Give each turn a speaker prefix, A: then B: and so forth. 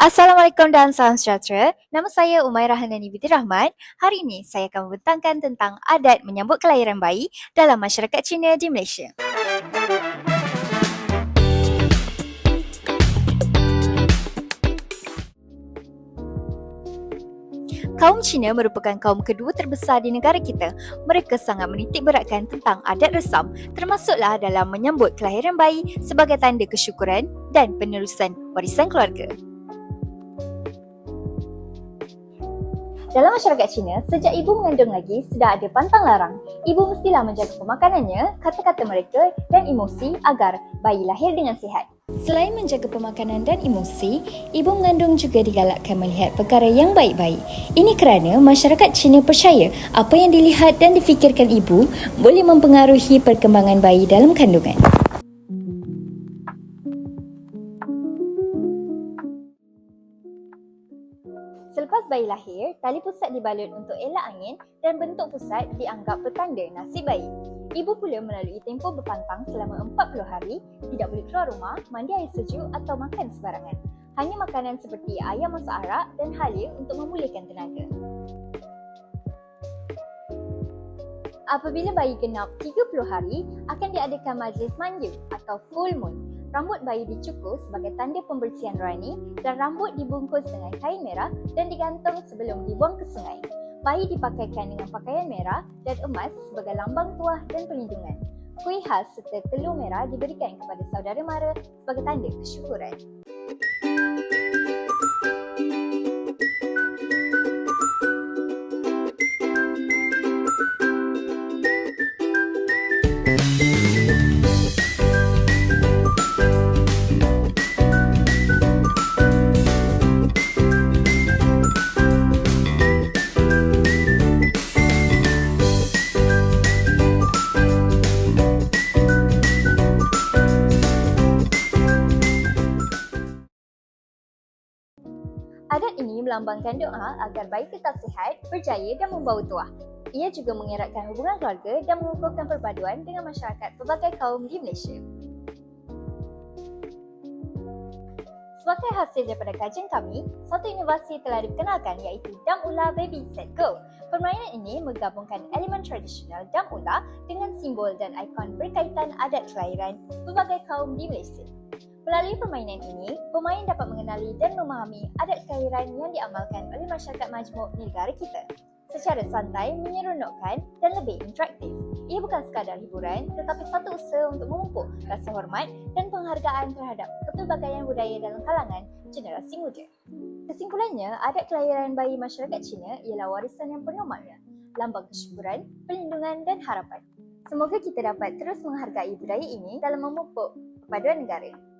A: Assalamualaikum dan salam sejahtera. Nama saya Umairah Hanani binti Rahmat. Hari ini saya akan membentangkan tentang adat menyambut kelahiran bayi dalam masyarakat Cina di Malaysia. Kaum Cina merupakan kaum kedua terbesar di negara kita. Mereka sangat menitik beratkan tentang adat resam termasuklah dalam menyambut kelahiran bayi sebagai tanda kesyukuran dan penerusan warisan keluarga. Dalam masyarakat Cina, sejak ibu mengandung lagi, sudah ada pantang larang. Ibu mestilah menjaga pemakanannya, kata-kata mereka dan emosi agar bayi lahir dengan sihat. Selain menjaga pemakanan dan emosi, ibu mengandung juga digalakkan melihat perkara yang baik-baik. Ini kerana masyarakat Cina percaya apa yang dilihat dan difikirkan ibu boleh mempengaruhi perkembangan bayi dalam kandungan. Selepas bayi lahir, tali pusat dibalut untuk elak angin dan bentuk pusat dianggap petanda nasib bayi. Ibu pula melalui tempoh berpantang selama 40 hari, tidak boleh keluar rumah, mandi air sejuk atau makan sebarangan. Hanya makanan seperti ayam masak arak dan halia untuk memulihkan tenaga. Apabila bayi genap 30 hari, akan diadakan majlis manju atau full moon. Rambut bayi dicukur sebagai tanda pembersihan rohani dan rambut dibungkus dengan kain merah dan digantung sebelum dibuang ke sungai. Bayi dipakaikan dengan pakaian merah dan emas sebagai lambang tuah dan perlindungan. Kuih khas serta telur merah diberikan kepada saudara mara sebagai tanda kesyukuran. Melambangkan doa agar bayi tetap sihat, berjaya dan membawa tuah. Ia juga mengeratkan hubungan keluarga dan mengukuhkan perpaduan dengan masyarakat pelbagai kaum di Malaysia. Sebagai hasil daripada kajian kami, satu inovasi telah dikenalkan iaitu Dam Ula Baby Set Go. Permainan ini menggabungkan elemen tradisional Dam Ula dengan simbol dan ikon berkaitan adat kelahiran pelbagai kaum di Malaysia. Melalui permainan ini, pemain dapat mengenali dan memahami adat kelahiran yang diamalkan oleh masyarakat majmuk negara kita. Secara santai, menyeronokkan dan lebih interaktif. Ia bukan sekadar hiburan tetapi satu usaha untuk memupuk rasa hormat dan penghargaan terhadap kepelbagaian budaya dalam kalangan generasi muda. Kesimpulannya, adat kelahiran bayi masyarakat Cina ialah warisan yang penuh makna, lambang kesyukuran, perlindungan dan harapan. Semoga kita dapat terus menghargai budaya ini dalam memupuk perpaduan negara.